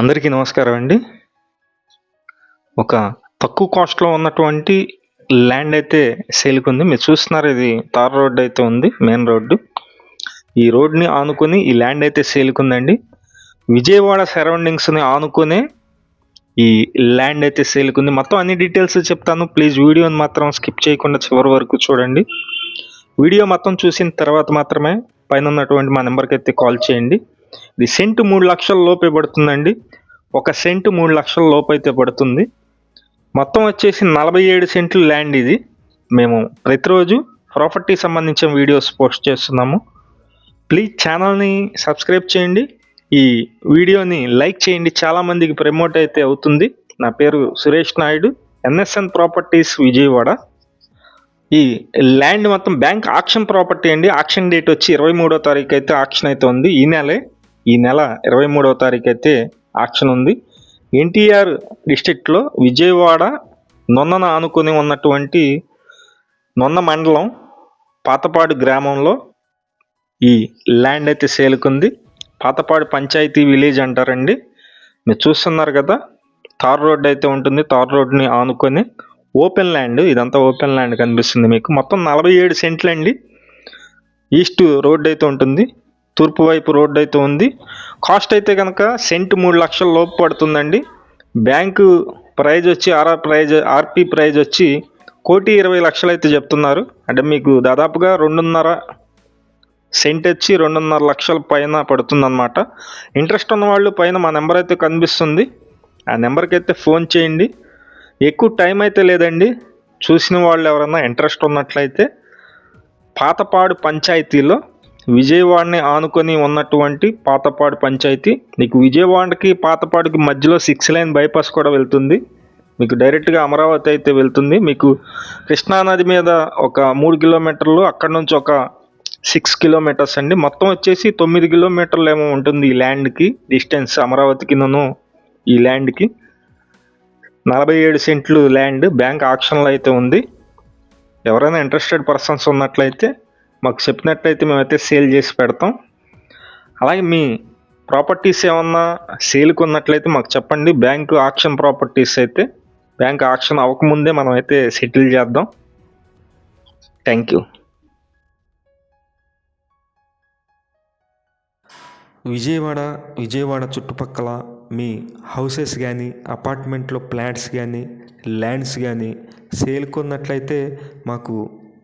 అందరికీ నమస్కారం అండి. ఒక తక్కువ కాస్ట్లో ఉన్నటువంటి ల్యాండ్ అయితే సేల్కి ఉంది. మీరు చూస్తున్నారు ఇది తార్ రోడ్ అయితే ఉంది మెయిన్ రోడ్డు. ఈ రోడ్ని ఆనుకొని ఈ ల్యాండ్ అయితే సేల్కి ఉందండి. విజయవాడ సరౌండింగ్స్ని ఆనుకునే ఈ ల్యాండ్ అయితే సేల్కి ఉంది. మొత్తం అన్ని డీటెయిల్స్ చెప్తాను. ప్లీజ్ వీడియోని మాత్రం స్కిప్ చేయకుండా చివరి వరకు చూడండి. వీడియో మొత్తం చూసిన తర్వాత మాత్రమే పైన ఉన్నటువంటి మా నెంబర్కి అయితే కాల్ చేయండి. ఇది సెంట్ మూడు లక్షల లోపే పడుతుందండి. ఒక సెంట్ మూడు లక్షల లోపు అయితే పడుతుంది. మొత్తం వచ్చేసి నలభై ఏడు సెంట్లు ల్యాండ్ ఇది. మేము ప్రతిరోజు ప్రాపర్టీ సంబంధించిన వీడియోస్ పోస్ట్ చేస్తున్నాము. ప్లీజ్ ఛానల్ని సబ్స్క్రైబ్ చేయండి. ఈ వీడియోని లైక్ చేయండి. చాలామందికి ప్రమోట్ అయితే అవుతుంది. నా పేరు సురేష్ నాయుడు ఎన్ఎస్ఎన్ ప్రాపర్టీస్ విజయవాడ. ఈ ల్యాండ్ మొత్తం బ్యాంక్ ఆక్షన్ ప్రాపర్టీ అండి. ఆక్షన్ డేట్ వచ్చి ఇరవై మూడో తారీఖు అయితే ఆక్షన్ అయితే ఉంది. ఈ నెలే ఈ నెల ఇరవై మూడవ తారీఖు అయితే ఆక్షన్ ఉంది. ఎన్టీఆర్ డిస్టిక్లో విజయవాడ నొన్నన ఆనుకొని ఉన్నటువంటి నొన్న మండలం పాతపాడు గ్రామంలో ఈ ల్యాండ్ అయితే సేలుకుంది. పాతపాడు పంచాయతీ విలేజ్ అంటారండి. మీరు చూస్తున్నారు కదా తార్ రోడ్ అయితే ఉంటుంది. తార్ రోడ్ని ఆనుకొని ఓపెన్ ల్యాండ్ ఇదంతా ఓపెన్ ల్యాండ్ కనిపిస్తుంది మీకు. మొత్తం నలభై ఏడు సెంట్లు అండి ఈస్ట్ రోడ్ అయితే ఉంటుంది. తూర్పు వైపు రోడ్ అయితే ఉంది. కాస్ట్ అయితే కనుక సెంట్ మూడు లక్షల లోపు పడుతుందండి. బ్యాంకు ప్రైజ్ వచ్చి ఆర్ఆర్ ప్రైజ్ ఆర్పి ప్రైజ్ వచ్చి కోటి ఇరవై లక్షలు అయితే చెప్తున్నారు. అంటే మీకు దాదాపుగా రెండున్నర సెంట్ వచ్చి రెండున్నర లక్షల పైన పడుతుందన్నమాట. ఇంట్రెస్ట్ ఉన్న వాళ్ళు పైన మా నెంబర్ అయితే కనిపిస్తుంది. ఆ నెంబర్కి అయితే ఫోన్ చేయండి. ఎక్కువ టైం అయితే లేదండి. చూసిన వాళ్ళు ఎవరైనా ఇంట్రెస్ట్ ఉన్నట్లయితే పాతపాడు పంచాయతీలో విజయవాడని ఆనుకొని ఉన్నటువంటి పాతపాడు పంచాయతీ మీకు విజయవాడకి పాతపాడుకి మధ్యలో సిక్స్ లైన్ బైపాస్ కూడా వెళ్తుంది. మీకు డైరెక్ట్గా అమరావతి అయితే వెళ్తుంది. మీకు కృష్ణానది మీద ఒక మూడు కిలోమీటర్లు అక్కడ నుంచి ఒక సిక్స్ కిలోమీటర్స్ అండి. మొత్తం వచ్చేసి తొమ్మిది కిలోమీటర్లు ఏమో ఉంటుంది ఈ ల్యాండ్కి డిస్టెన్స్ అమరావతి నన్ను ఈ ల్యాండ్కి. నలభై ఏడు సెంట్లు ల్యాండ్ బ్యాంక్ ఆక్షన్లో అయితే ఉంది. ఎవరైనా ఇంట్రెస్టెడ్ పర్సన్స్ ఉన్నట్లయితే మాకు చెప్పినట్లయితే మేమైతే సేల్ చేసి పెడతాం. అలాగే మీ ప్రాపర్టీస్ ఏమన్నా సేల్కి ఉన్నట్లయితే మాకు చెప్పండి. బ్యాంక్ ఆక్షన్ ప్రాపర్టీస్ అయితే బ్యాంక్ ఆక్షన్ అవ్వకముందే మనం అయితే సెటిల్ చేద్దాం. Thank you. విజయవాడ విజయవాడ చుట్టుపక్కల మీ హౌసెస్ కానీ అపార్ట్మెంట్లో ప్లాట్స్ కానీ ల్యాండ్స్ కానీ సేల్ కొన్నట్లయితే మాకు